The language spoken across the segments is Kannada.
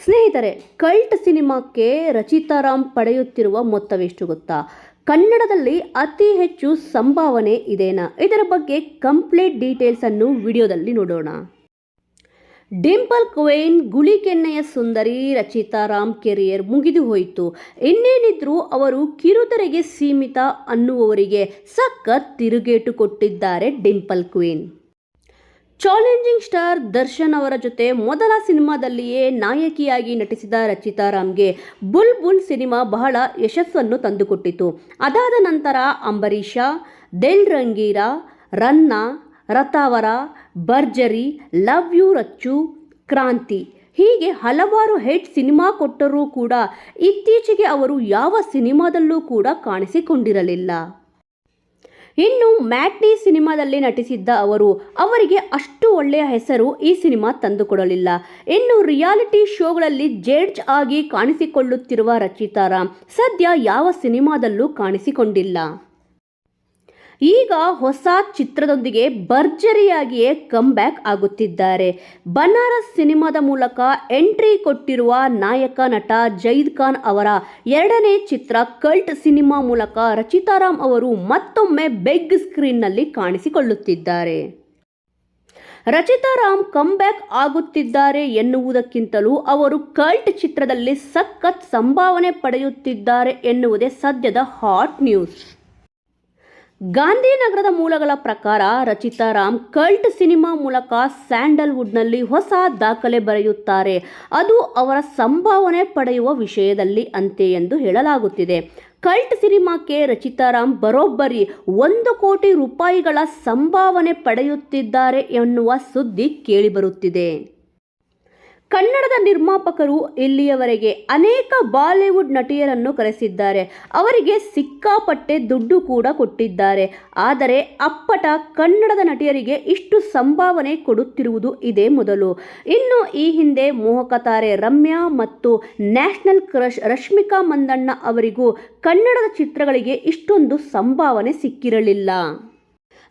ಸ್ನೇಹಿತರೆ, ಕಲ್ಟ್ ಸಿನಿಮಾಕ್ಕೆ ರಚಿತಾ ರಾಮ್ ಪಡೆಯುತ್ತಿರುವ ಮೊತ್ತವೆಷ್ಟು ಗೊತ್ತಾ? ಕನ್ನಡದಲ್ಲಿ ಅತಿ ಹೆಚ್ಚು ಸಂಭಾವನೆ ಇದೇನಾ? ಇದರ ಬಗ್ಗೆ ಕಂಪ್ಲೀಟ್ ಡೀಟೇಲ್ಸ್ ಅನ್ನು ವಿಡಿಯೋದಲ್ಲಿ ನೋಡೋಣ. ಡಿಂಪಲ್ ಕ್ವೇನ್ ಗುಳಿಕೆನ್ನೆಯ ಸುಂದರಿ, ರಚಿತಾ ರಾಮ್ ಕೆರಿಯರ್ ಮುಗಿದು ಹೋಯಿತು. ಇನ್ನೇನಿದ್ರೂ ಅವರು ಕಿರುತೆರೆಗೆ ಸೀಮಿತ ಅನ್ನುವವರಿಗೆ ಸಖತ್ ತಿರುಗೇಟು ಕೊಟ್ಟಿದ್ದಾರೆ dimple queen. Challenging star Darshan ಅವರ ಜೊತೆ ಮೊದಲ ಸಿನಿಮಾದಲ್ಲಿಯೇ ನಾಯಕಿಯಾಗಿ ನಟಿಸಿದ ರಚಿತಾ ರಾಮ್ಗೆ ಬುಲ್ ಬುಲ್ ಸಿನಿಮಾ ಬಹಳ ಯಶಸ್ಸನ್ನು ತಂದುಕೊಟ್ಟಿತು. ಅದಾದ ನಂತರ ಅಂಬರೀಷ, ದೆಲ್ ರಂಗೀರ, ರನ್ನ ರಥಾವರ ಭರ್ಜರಿ, ಲವ್ ಯು ರಚ್ಚು, ಕ್ರಾಂತಿ ಹೀಗೆ ಹಲವಾರು ಹೆಡ್ ಸಿನಿಮಾ ಕೊಟ್ಟರೂ ಕೂಡ ಇತ್ತೀಚೆಗೆ ಅವರು ಯಾವ ಸಿನಿಮಾದಲ್ಲೂ ಕೂಡ ಕಾಣಿಸಿಕೊಂಡಿರಲಿಲ್ಲ. ಇನ್ನು ಮ್ಯಾಟ್ನಿ ಸಿನಿಮಾದಲ್ಲಿ ನಟಿಸಿದ್ದ ಅವರು, ಅವರಿಗೆ ಅಷ್ಟು ಒಳ್ಳೆಯ ಹೆಸರು ಈ ಸಿನಿಮಾ ತಂದುಕೊಡಲಿಲ್ಲ. ಇನ್ನು ರಿಯಾಲಿಟಿ ಶೋಗಳಲ್ಲಿ ಜಡ್ಜ್ ಆಗಿ ಕಾಣಿಸಿಕೊಳ್ಳುತ್ತಿರುವ ರಚಿತಾರಾಮ್ ಸದ್ಯ ಯಾವ ಸಿನಿಮಾದಲ್ಲೂ ಕಾಣಿಸಿಕೊಂಡಿಲ್ಲ. ಈಗ ಹೊಸ ಚಿತ್ರದೊಂದಿಗೆ ಭರ್ಜರಿಯಾಗಿಯೇ ಕಮ್ಬ್ಯಾಕ್ ಆಗುತ್ತಿದ್ದಾರೆ. ಬನಾರಸ್ ಸಿನಿಮಾದ ಮೂಲಕ ಎಂಟ್ರಿ ಕೊಟ್ಟಿರುವ ನಾಯಕ ನಟ ಜೈದ್ ಖಾನ್ ಅವರ ಎರಡನೇ ಚಿತ್ರ ಕಲ್ಟ್ ಸಿನಿಮಾ ಮೂಲಕ ರಚಿತಾರಾಮ್ ಅವರು ಮತ್ತೊಮ್ಮೆ ಬೆಗ್ ಸ್ಕ್ರೀನ್ನಲ್ಲಿ ಕಾಣಿಸಿಕೊಳ್ಳುತ್ತಿದ್ದಾರೆ. ರಚಿತಾರಾಮ್ ಕಮ್ಬ್ಯಾಕ್ ಆಗುತ್ತಿದ್ದಾರೆ ಎನ್ನುವುದಕ್ಕಿಂತಲೂ ಅವರು ಕಲ್ಟ್ ಚಿತ್ರದಲ್ಲಿ ಸಖತ್ ಸಂಭಾವನೆ ಪಡೆಯುತ್ತಿದ್ದಾರೆ ಎನ್ನುವುದೇ ಸದ್ಯದ ಹಾಟ್ ನ್ಯೂಸ್ ಗಾಂಧಿನಗರದ ಮೂಲಗಳ ಪ್ರಕಾರ ರಚಿತಾರಾಮ್ ಕಲ್ಟ್ ಸಿನಿಮಾ ಮೂಲಕ ಸ್ಯಾಂಡಲ್ವುಡ್ನಲ್ಲಿ ಹೊಸ ದಾಖಲೆ ಬರೆಯುತ್ತಾರೆ. ಅದು ಅವರ ಸಂಭಾವನೆ ಪಡೆಯುವ ವಿಷಯದಲ್ಲಿ ಅಂತೆ ಎಂದು ಹೇಳಲಾಗುತ್ತಿದೆ. ಕಲ್ಟ್ ಸಿನಿಮಾಕ್ಕೆ ರಚಿತಾರಾಮ್ ಬರೋಬ್ಬರಿ ಒಂದು ಕೋಟಿ ರೂಪಾಯಿಗಳ ಸಂಭಾವನೆ ಪಡೆಯುತ್ತಿದ್ದಾರೆ ಎನ್ನುವ ಸುದ್ದಿ ಕೇಳಿಬರುತ್ತಿದೆ. ಕನ್ನಡದ ನಿರ್ಮಾಪಕರು ಇಲ್ಲಿಯವರೆಗೆ ಅನೇಕ ಬಾಲಿವುಡ್ ನಟಿಯರನ್ನು ಕರೆಸಿದ್ದಾರೆ. ಅವರಿಗೆ ಸಿಕ್ಕಾಪಟ್ಟೆ ದುಡ್ಡು ಕೂಡ ಕೊಟ್ಟಿದ್ದಾರೆ. ಆದರೆ ಅಪ್ಪಟ ಕನ್ನಡದ ನಟಿಯರಿಗೆ ಇಷ್ಟು ಸಂಭಾವನೆ ಕೊಡುತ್ತಿರುವುದು ಇದೇ ಮೊದಲು. ಇನ್ನು ಈ ಹಿಂದೆ ಮೋಹಕ ತಾರೆ ರಮ್ಯಾ ಮತ್ತು ನ್ಯಾಷನಲ್ ಕ್ರಶ್ ರಶ್ಮಿಕಾ ಮಂದಣ್ಣ ಅವರಿಗೂ ಕನ್ನಡದ ಚಿತ್ರಗಳಿಗೆ ಇಷ್ಟೊಂದು ಸಂಭಾವನೆ ಸಿಕ್ಕಿರಲಿಲ್ಲ.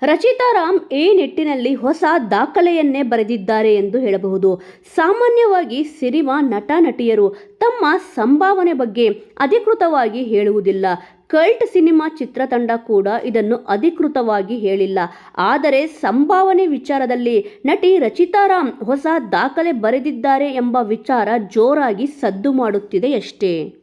ರಚಿತಾರಾಮ್ ಈ ನಿಟ್ಟಿನಲ್ಲಿ ಹೊಸ ದಾಖಲೆಯನ್ನೇ ಬರೆದಿದ್ದಾರೆ ಎಂದು ಹೇಳಬಹುದು. ಸಾಮಾನ್ಯವಾಗಿ ಸಿನಿಮಾ ನಟ ನಟಿಯರು ತಮ್ಮ ಸಂಭಾವನೆ ಬಗ್ಗೆ ಅಧಿಕೃತವಾಗಿ ಹೇಳುವುದಿಲ್ಲ. ಕಲ್ಟ್ ಸಿನಿಮಾ ಚಿತ್ರತಂಡ ಕೂಡ ಇದನ್ನು ಅಧಿಕೃತವಾಗಿ ಹೇಳಿಲ್ಲ. ಆದರೆ ಸಂಭಾವನೆ ವಿಚಾರದಲ್ಲಿ ನಟಿ ರಚಿತಾರಾಮ್ ಹೊಸ ದಾಖಲೆ ಬರೆದಿದ್ದಾರೆ ಎಂಬ ವಿಚಾರ ಜೋರಾಗಿ ಸದ್ದು ಮಾಡುತ್ತಿದೆಯಷ್ಟೇ